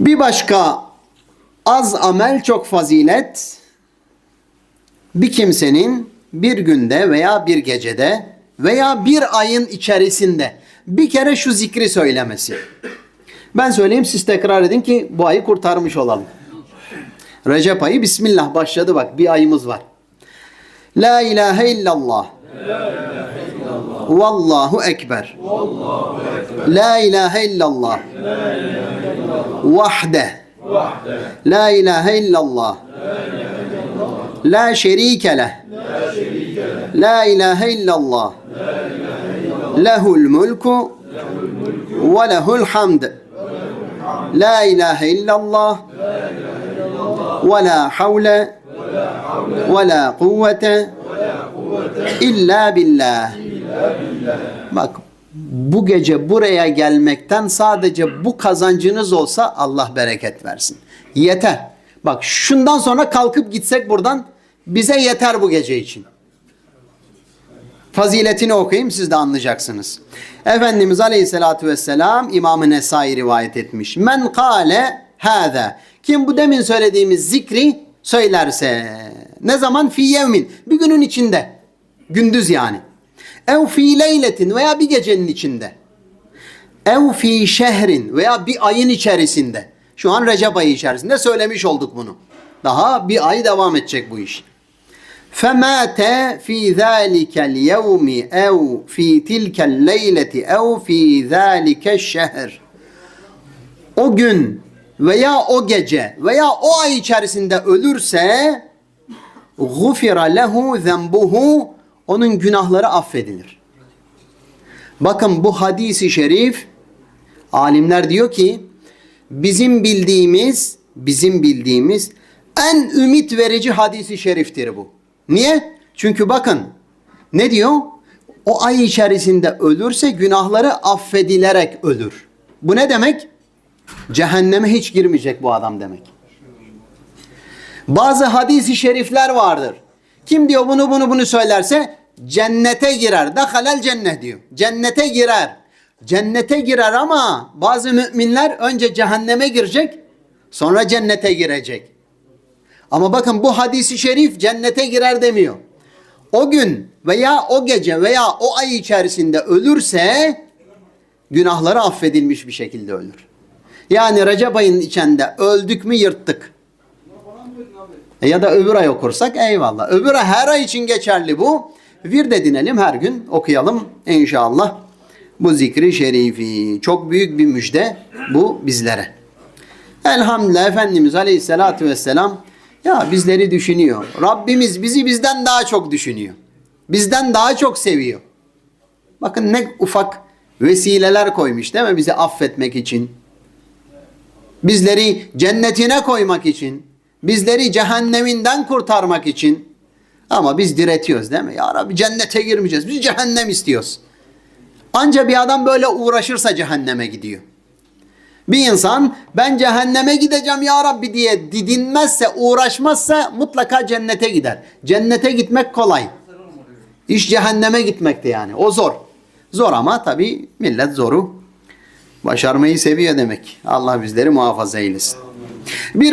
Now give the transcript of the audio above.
Bir başka az amel çok fazilet bir kimsenin bir günde veya bir gecede veya bir ayın içerisinde bir kere şu zikri söylemesi. Ben söyleyeyim siz tekrar edin ki bu ayı kurtarmış olalım. Recep ayı Bismillah başladı bak bir ayımız var. La ilahe illallah. Vallahu ekber. La ilahe illallah. Vahde. La ilahe illallah. La şerike leh. La ilahe illallah. Lehul mulku ve lehul hamd. La ilahe illallah. Ve la havle ve la kuvvete illa billah. Bak bu gece buraya gelmekten sadece bu kazancınız olsa Allah bereket versin. Yeter. Bak şundan sonra kalkıp gitsek buradan bize yeter bu gece için. Faziletini okuyayım siz de anlayacaksınız. Efendimiz Aleyhisselatü Vesselam İmam-ı Nesai rivayet etmiş. Men kâle hâzâ. Kim bu demin söylediğimiz zikri söylerse. Ne zaman? Fi yevmin. Bir günün içinde. Gündüz yani. Ev fi leyletin veya bir gecenin içinde. Ev fi şehrin veya bir ayın içerisinde. Şu an Recep ayı içerisinde söylemiş olduk bunu. Daha bir ay devam edecek bu iş. فَمَاتَ فِي ذَٰلِكَ الْيَوْمِ اَوْ فِي تِلْكَ اللَّيْلَةِ اَوْ فِي ذَٰلِكَ الشَّهْرِ O gün veya o gece veya o ay içerisinde ölürse غُفِرَ lehu ذَنْبُهُ onun günahları affedilir. Bakın bu hadisi şerif alimler diyor ki bizim bildiğimiz bizim bildiğimiz en ümit verici hadisi şeriftir bu. Niye? Çünkü bakın ne diyor? O ay içerisinde ölürse günahları affedilerek ölür. Bu ne demek? Cehenneme hiç girmeyecek bu adam demek. Bazı hadisi şerifler vardır. Kim diyor bunu bunu bunu söylerse cennete girer. Dahalel cennet diyor. Cennete girer. Cennete girer ama bazı müminler önce cehenneme girecek sonra cennete girecek. Ama bakın bu hadisi şerif cennete girer demiyor. O gün veya o gece veya o ay içerisinde ölürse günahları affedilmiş bir şekilde ölür. Yani Recep ayının içinde öldük mü yırttık. E ya da öbür ay okursak eyvallah. Öbür ay her ay için geçerli bu. Bir de dinelim her gün okuyalım inşallah. Bu zikri şerifi. Çok büyük bir müjde bu bizlere. Elhamdülillah Efendimiz Aleyhisselatü Vesselam ya bizleri düşünüyor. Rabbimiz bizi bizden daha çok düşünüyor. Bizden daha çok seviyor. Bakın ne ufak vesileler koymuş değil mi bizi affetmek için. Bizleri cennetine koymak için. Bizleri cehenneminden kurtarmak için. Ama biz diretiyoruz değil mi? Ya Rabbi cennete girmeyeceğiz. Biz cehennem istiyoruz. Anca bir adam böyle uğraşırsa cehenneme gidiyor. Bir insan ben cehenneme gideceğim ya Rabbi diye didinmezse, uğraşmazsa mutlaka cennete gider. Cennete gitmek kolay. İş cehenneme gitmekte yani. O zor. Zor ama tabii millet zoru başarmayı seviyor demek. Allah bizleri muhafaza eylesin. Bir